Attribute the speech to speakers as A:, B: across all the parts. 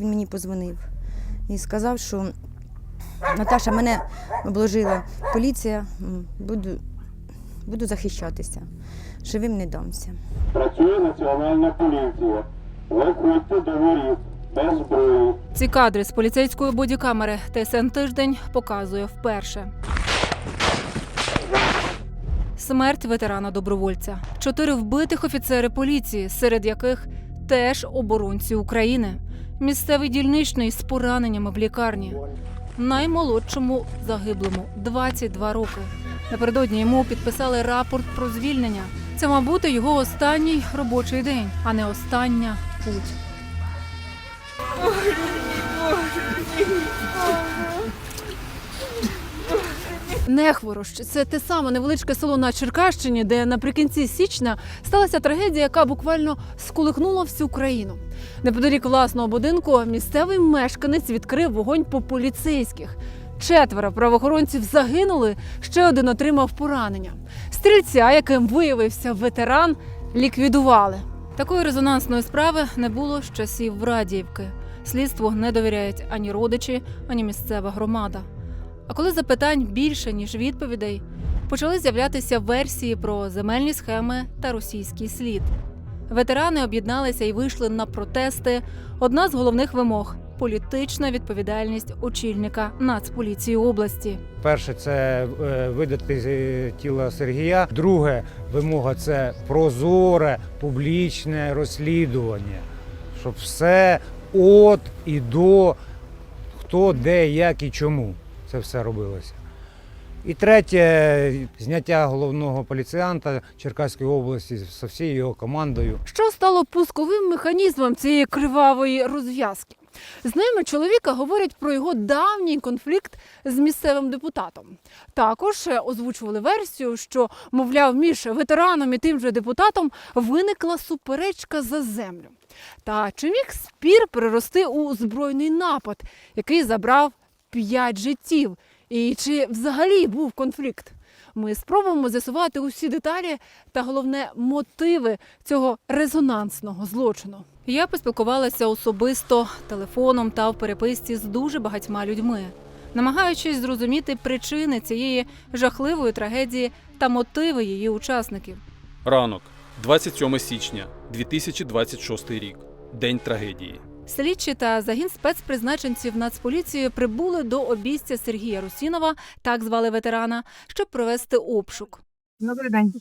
A: він мені позвонив і сказав, що Наташа, мене обложила поліція, буду, буду захищатися. Живим не дамся.
B: Працює національна поліція. Виходьте до воріт без зброї.
C: Ці кадри з поліцейської бодікамери ТСН тиждень показує вперше. Смерть ветерана добровольця. Чотири вбитих офіцери поліції, серед яких теж оборонці України. Місцевий дільничний з пораненнями в лікарні. Наймолодшому загиблому 22 роки. Напередодні йому підписали рапорт про звільнення. Це, мабуть, його останній робочий день, а не остання путь. Нехворощ це те саме невеличке село на Черкащині, де наприкінці січня сталася трагедія, яка буквально сколихнула всю країну. Неподалік власного будинку місцевий мешканець відкрив вогонь по поліцейських. Четверо правоохоронців загинули, ще один отримав поранення. Стрільця, яким виявився ветеран, ліквідували. Такої резонансної справи не було з часів Врадіївки. Слідству не довіряють ані родичі, ані місцева громада. А коли запитань більше, ніж відповідей, почали з'являтися версії про земельні схеми та російський слід. Ветерани об'єдналися і вийшли на протести. Одна з головних вимог політична відповідальність очільника Нацполіції області.
D: Перше це е, видати тіло Сергія. Друге вимога це прозоре публічне розслідування, щоб все от і до хто, де, як і чому це все робилося. І третє зняття головного поліціянта Черкаської області з всією його командою.
C: Що стало пусковим механізмом цієї кривавої розв'язки? З ними чоловіка говорять про його давній конфлікт з місцевим депутатом. Також е, озвучували версію, що, мовляв, між ветераном і тим же депутатом виникла суперечка за землю. Та чи міг спір перерости у збройний напад, який забрав п'ять життів? І чи взагалі був конфлікт? Ми спробуємо з'ясувати усі деталі та головне мотиви цього резонансного злочину. Я поспілкувалася особисто телефоном та в переписці з дуже багатьма людьми, намагаючись зрозуміти причини цієї жахливої трагедії та мотиви її учасників.
E: Ранок, 27 січня 2026 рік. День трагедії.
C: Слідчі та загін спецпризначенців Нацполіції прибули до обійстя Сергія Русінова, так звали ветерана, щоб провести обшук.
F: Добрий день.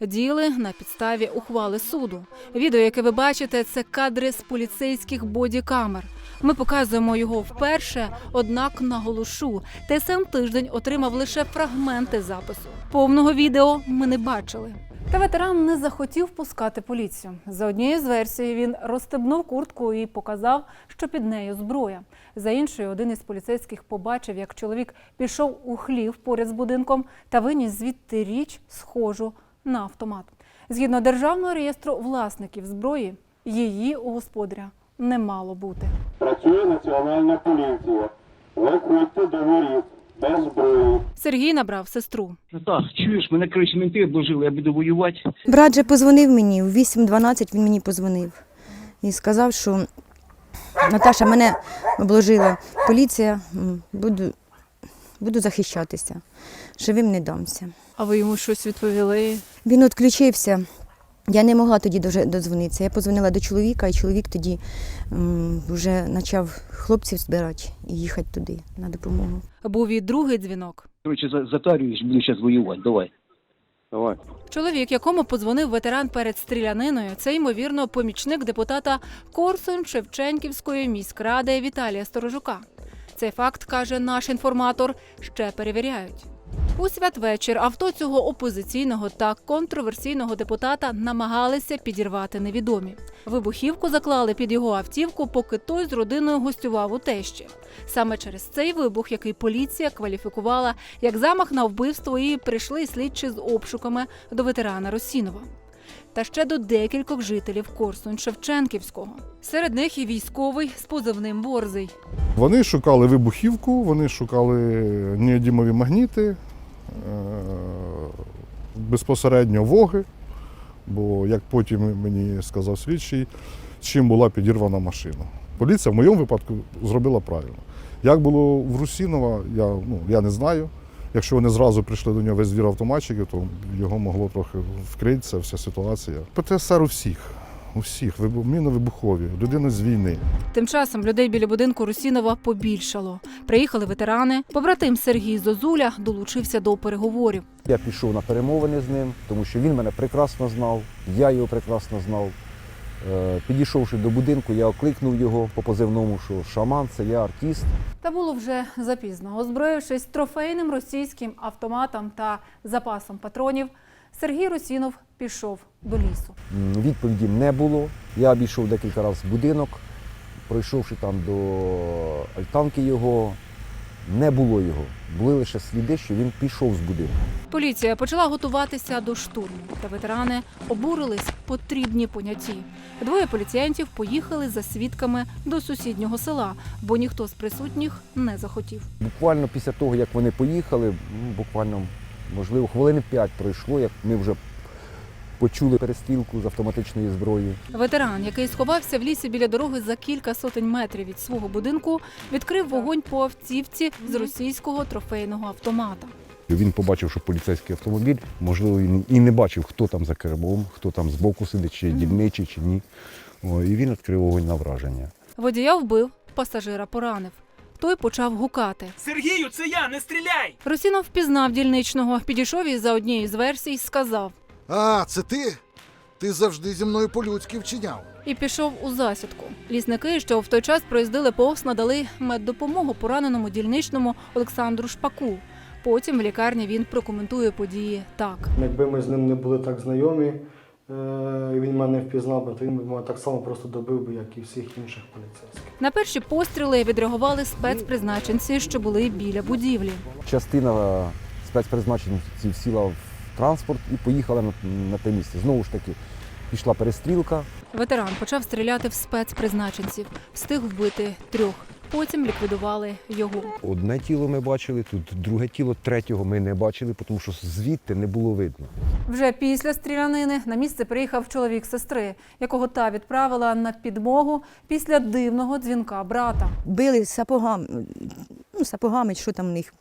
C: Діли на підставі ухвали суду. Відео, яке ви бачите, це кадри з поліцейських бодікамер. Ми показуємо його вперше, однак наголошу, ТСН тиждень отримав лише фрагменти запису. Повного відео ми не бачили. Та ветеран не захотів пускати поліцію. За однією з версій він розстебнув куртку і показав, що під нею зброя. За іншою, один із поліцейських побачив, як чоловік пішов у хлів поряд з будинком та виніс звідти річ, схожу на автомат. Згідно державного реєстру власників зброї, її у господаря не мало бути.
B: Працює національна поліція. Виходьте до воріт без зброї.
C: Сергій набрав сестру.
F: Так, чуєш, мене коротше менти обложили, я буду воювати.
A: Брат же позвонив мені, в 8.12 він мені позвонив і сказав, що Наташа, мене обложила поліція, буду, буду захищатися. Живим не дамся.
C: А ви йому щось відповіли?
A: Він відключився. Я не могла тоді додзвонитися. Я подзвонила до чоловіка, і чоловік тоді м, вже почав хлопців збирати і їхати туди на допомогу.
C: Був і другий дзвінок.
F: Коротше, за- затарюєш, буду зараз воювати, давай.
B: Давай.
C: Чоловік, якому подзвонив ветеран перед стріляниною, це ймовірно помічник депутата Корсун Шевченківської міськради Віталія Сторожука. Цей факт каже наш інформатор. Ще перевіряють. У святвечір авто цього опозиційного та контроверсійного депутата намагалися підірвати невідомі. Вибухівку заклали під його автівку, поки той з родиною гостював у тещі. Саме через цей вибух, який поліція кваліфікувала як замах на вбивство, і прийшли слідчі з обшуками до ветерана Росінова. Та ще до декількох жителів Корсунь Шевченківського. Серед них і військовий з позивним Борзий.
G: Вони шукали вибухівку, вони шукали неодімові магніти, безпосередньо воги, бо, як потім мені сказав слідчий, чим була підірвана машина. Поліція в моєму випадку зробила правильно. Як було в Русінова, я, ну, я не знаю. Якщо вони зразу прийшли до нього весь двір автоматчиків, то його могло трохи вкритися, вся ситуація. ПТСР у всіх, у всіх, вибу- міновибухові, людина з війни.
C: Тим часом людей біля будинку Русінова побільшало. Приїхали ветерани. Побратим Сергій Зозуля долучився до переговорів.
H: Я пішов на перемовини з ним, тому що він мене прекрасно знав, я його прекрасно знав. Е, Підійшовши до будинку, я окликнув його по позивному, що шаман, це я артист.
C: Та було вже запізно. Озброївшись трофейним російським автоматом та запасом патронів, Сергій Русінов пішов до лісу.
H: Відповіді не було. Я обійшов декілька разів будинок, пройшовши там до альтанки його, не було його. Були лише сліди, що він пішов з будинку.
C: Поліція почала готуватися до штурму, та ветерани обурились потрібні поняті. Двоє поліціянтів поїхали за свідками до сусіднього села, бо ніхто з присутніх не захотів.
H: Буквально після того, як вони поїхали, буквально, можливо, хвилини п'ять пройшло, як ми вже почули перестрілку з автоматичної зброї.
C: Ветеран, який сховався в лісі біля дороги за кілька сотень метрів від свого будинку, відкрив вогонь по автівці з російського трофейного автомата.
H: Він побачив, що поліцейський автомобіль, можливо, він і не бачив, хто там за кермом, хто там збоку сидить, чи дільничий, чи ні. О, і він відкрив вогонь на враження.
C: Водія вбив, пасажира поранив. Той почав гукати.
I: Сергію, це я, не стріляй!
C: Росінов впізнав дільничного, підійшов і за однією з версій сказав
J: А, це ти? Ти завжди зі мною по-людськи вчиняв.
C: і пішов у засідку. Лісники, що в той час проїздили повз, надали меддопомогу пораненому дільничному Олександру Шпаку. Потім в лікарні він прокоментує події так.
K: Якби ми з ним не були так знайомі, він мене впізнав би, то він би мене так само просто добив би, як і всіх інших поліцейських.
C: На перші постріли відреагували спецпризначенці, що були біля будівлі.
H: Частина спецпризначенців сіла в транспорт і поїхала на, на те місце. Знову ж таки, пішла перестрілка.
C: Ветеран почав стріляти в спецпризначенців, встиг вбити трьох. Потім ліквідували його.
H: Одне тіло ми бачили, тут друге тіло, третього ми не бачили, тому що звідти не було видно.
C: Вже після стрілянини на місце приїхав чоловік сестри, якого та відправила на підмогу після дивного дзвінка брата.
A: Били сапогами, ну, сапогами, що там в них,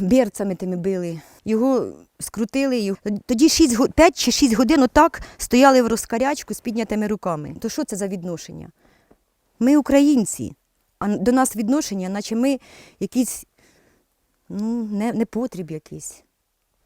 A: берцями тими били. Його скрутили. Тоді 6, 5 чи 6 годин отак стояли в розкарячку з піднятими руками. То що це за відношення? Ми українці, а до нас відношення, наче ми якісь ну, не, не потріб якийсь.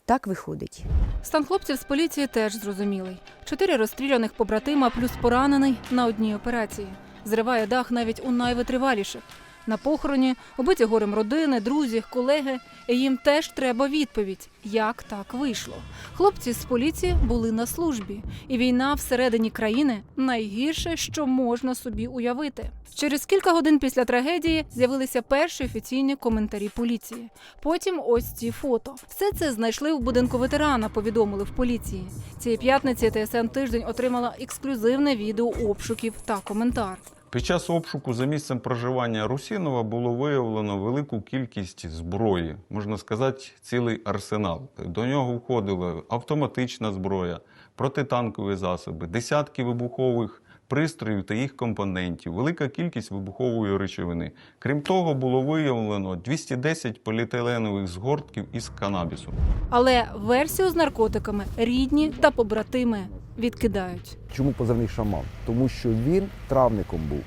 A: Так виходить.
C: Стан хлопців з поліції теж зрозумілий. Чотири розстріляних побратима плюс поранений на одній операції. Зриває дах навіть у найвитриваліших. На похороні убиті горем родини, друзі, колеги. І їм теж треба відповідь, як так вийшло. Хлопці з поліції були на службі, і війна всередині країни найгірше, що можна собі уявити. Через кілька годин після трагедії з'явилися перші офіційні коментарі поліції. Потім ось ці фото. Все це знайшли в будинку ветерана. Повідомили в поліції. Цієї п'ятниці ТСН тиждень отримала ексклюзивне відео обшуків та коментар.
L: Під час обшуку за місцем проживання Русінова було виявлено велику кількість зброї, можна сказати, цілий арсенал. До нього входила автоматична зброя, протитанкові засоби, десятки вибухових пристроїв та їх компонентів, велика кількість вибухової речовини. Крім того, було виявлено 210 поліетиленових згортків із канабісу.
C: Але версію з наркотиками рідні та побратими відкидають.
H: Чому позивний шаман? Тому що він травником був.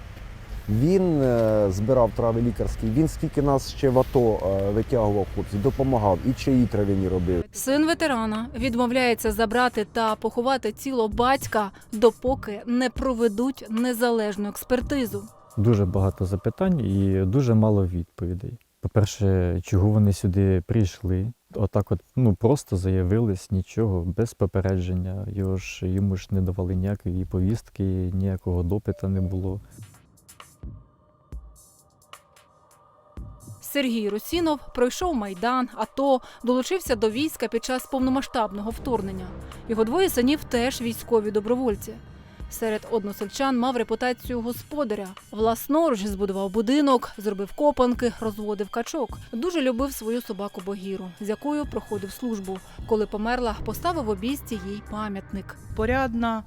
H: Він е, збирав трави лікарські, він скільки нас ще в АТО е, витягував хлопців, допомагав і чаї травяні робив.
C: Син ветерана відмовляється забрати та поховати тіло батька, допоки не проведуть незалежну експертизу.
K: Дуже багато запитань і дуже мало відповідей. По-перше, чого вони сюди прийшли? Отак, от ну просто заявились нічого, без попередження. Його ж йому ж не давали ніякої повістки, ніякого допита не було.
C: Сергій Русінов пройшов майдан, АТО, долучився до війська під час повномасштабного вторгнення. Його двоє синів теж військові добровольці. Серед односельчан мав репутацію господаря. Власноруч збудував будинок, зробив копанки, розводив качок. Дуже любив свою собаку Богіру, з якою проходив службу. Коли померла, поставив обійсті їй пам'ятник.
I: Порядна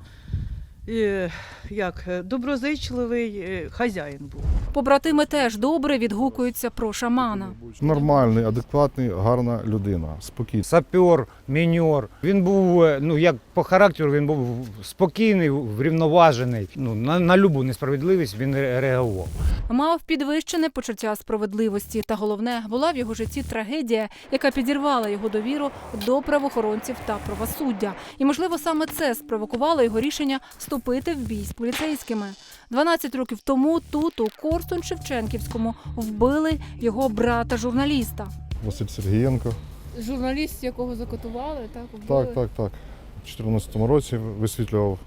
M: як, доброзичливий е, хазяїн був.
C: Побратими теж добре відгукуються про шамана.
G: Нормальний, адекватний, гарна людина, спокійна.
D: Сапер, міньор. Він був, е, ну як по характеру, він був спокійний, врівноважений. Ну, на, на любу несправедливість він реагував.
C: Мав підвищене почуття справедливості, та головне була в його житті трагедія, яка підірвала його довіру до правоохоронців та правосуддя. І можливо саме це спровокувало його рішення вступити в бій з поліцейськими. 12 років тому тут, у Корсунь Шевченківському, вбили його брата журналіста.
G: Василь Сергієнко.
C: Журналіст, якого закотували, так
G: Так, так, так. У 2014 році висвітлював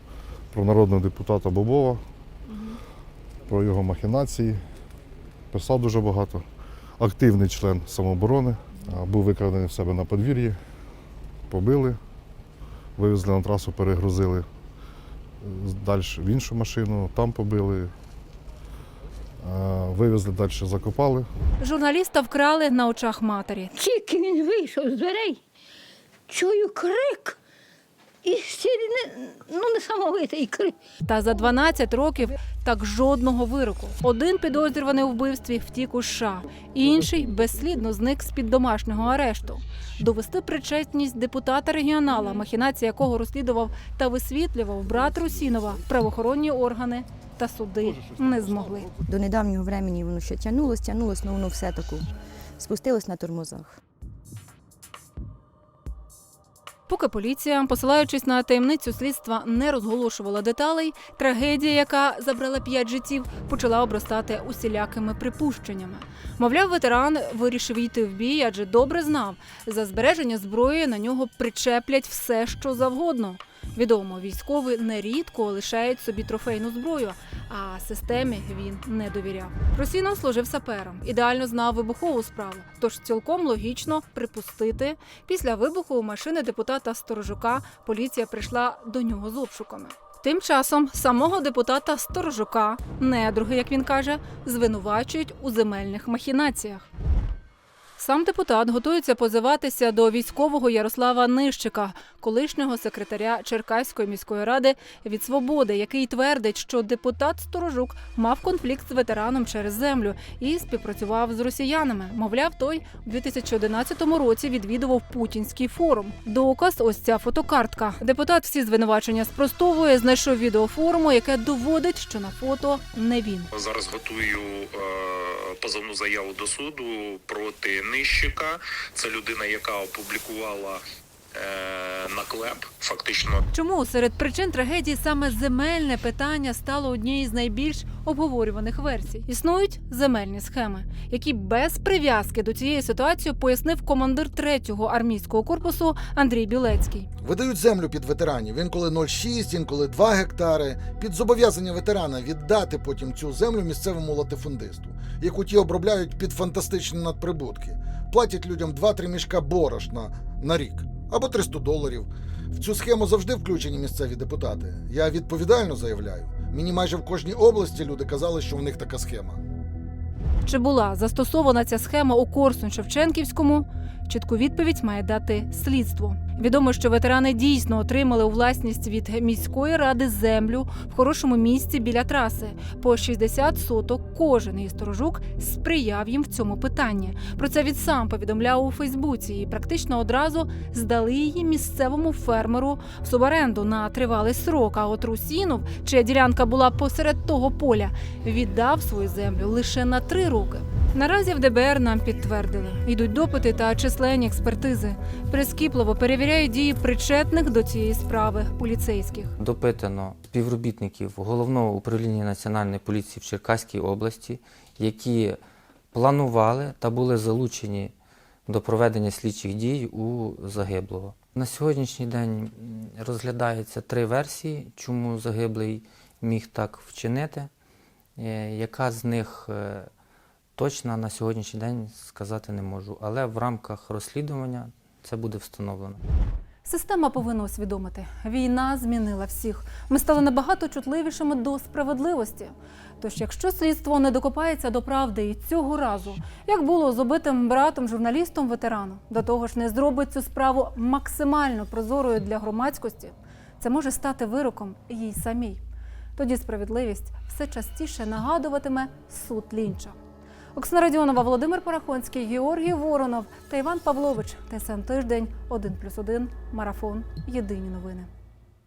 G: про народного депутата Бобова, про його махінації. Писав дуже багато. Активний член самооборони. Був викрадений в себе на подвір'ї, побили, вивезли на трасу, перегрузили далі в іншу машину, там побили. Вивезли далі, закопали.
C: Журналіста вкрали на очах матері.
N: Тільки він вийшов з дверей, чую крик. І сильний, ну несамовитий крик.
C: Та за 12 років так жодного вироку. Один підозрюваний у вбивстві втік у США, інший безслідно зник з під домашнього арешту. Довести причетність депутата регіонала, махінації якого розслідував та висвітлював брат Русінова, правоохоронні органи та суди не змогли.
A: До недавнього времени воно ще тягнулось, тягнулось, але воно все таку спустилось на тормозах.
C: Поки поліція, посилаючись на таємницю слідства, не розголошувала деталей, трагедія, яка забрала п'ять життів, почала обростати усілякими припущеннями. Мовляв, ветеран вирішив йти в бій, адже добре знав, за збереження зброї на нього причеплять все, що завгодно. Відомо, військові нерідко лишають собі трофейну зброю, а системі він не довіряв. Росінов служив сапером, ідеально знав вибухову справу, тож цілком логічно припустити, після вибуху у машини депутата Сторожука поліція прийшла до нього з обшуками. Тим часом самого депутата Сторожука, недруги, як він каже, звинувачують у земельних махінаціях. Сам депутат готується позиватися до військового Ярослава Нищика, колишнього секретаря Черкаської міської ради від свободи, який твердить, що депутат Сторожук мав конфлікт з ветераном через землю і співпрацював з росіянами. Мовляв, той у 2011 році відвідував путінський форум. Доказ ось ця фотокартка. Депутат всі звинувачення спростовує, знайшов відеофоруму, яке доводить, що на фото не він.
O: Зараз готую е, позовну заяву до суду проти нищика. Це людина, яка опублікувала е, наклеп, фактично
C: Чому серед причин трагедії саме земельне питання стало однією з найбільш обговорюваних версій? Існують земельні схеми, які без прив'язки до цієї ситуації пояснив командир 3-го армійського корпусу Андрій Білецький.
J: Видають землю під ветеранів. Інколи 0,6, інколи 2 гектари. Під зобов'язання ветерана віддати потім цю землю місцевому латифундисту, яку ті обробляють під фантастичні надприбутки. Платять людям 2-3 мішка борошна на рік або 300 доларів. В цю схему завжди включені місцеві депутати. Я відповідально заявляю. Мені майже в кожній області люди казали, що в них така схема.
C: Чи була застосована ця схема у Корсунь Шевченківському? Чітку відповідь має дати слідство. Відомо, що ветерани дійсно отримали у власність від міської ради землю в хорошому місці біля траси. По 60 соток кожен і сприяв їм в цьому питанні. Про це він сам повідомляв у Фейсбуці і практично одразу здали її місцевому фермеру в субаренду на тривалий срок. А от Русінов, чия ділянка була посеред того поля, віддав свою землю лише на три роки. Наразі в ДБР нам підтвердили, йдуть допити та численні експертизи. Прискіпливо перевіряють дії причетних до цієї справи поліцейських.
P: Допитано співробітників головного управління національної поліції в Черкаській області, які планували та були залучені до проведення слідчих дій у загиблого. На сьогоднішній день м, розглядається три версії, чому загиблий міг так вчинити. Е, Яка з них точна на сьогоднішній день сказати не можу, але в рамках розслідування це буде встановлено.
C: Система повинна усвідомити, війна змінила всіх. Ми стали набагато чутливішими до справедливості. Тож, якщо слідство не докопається до правди і цього разу, як було з убитим братом журналістом ветерану, до того ж не зробить цю справу максимально прозорою для громадськості, це може стати вироком їй самій. Тоді справедливість все частіше нагадуватиме суд лінча. Оксана Радіонова, Володимир Парахонський, Георгій Воронов та Іван Павлович. ТСН тиждень 1+,1, Марафон. Єдині новини.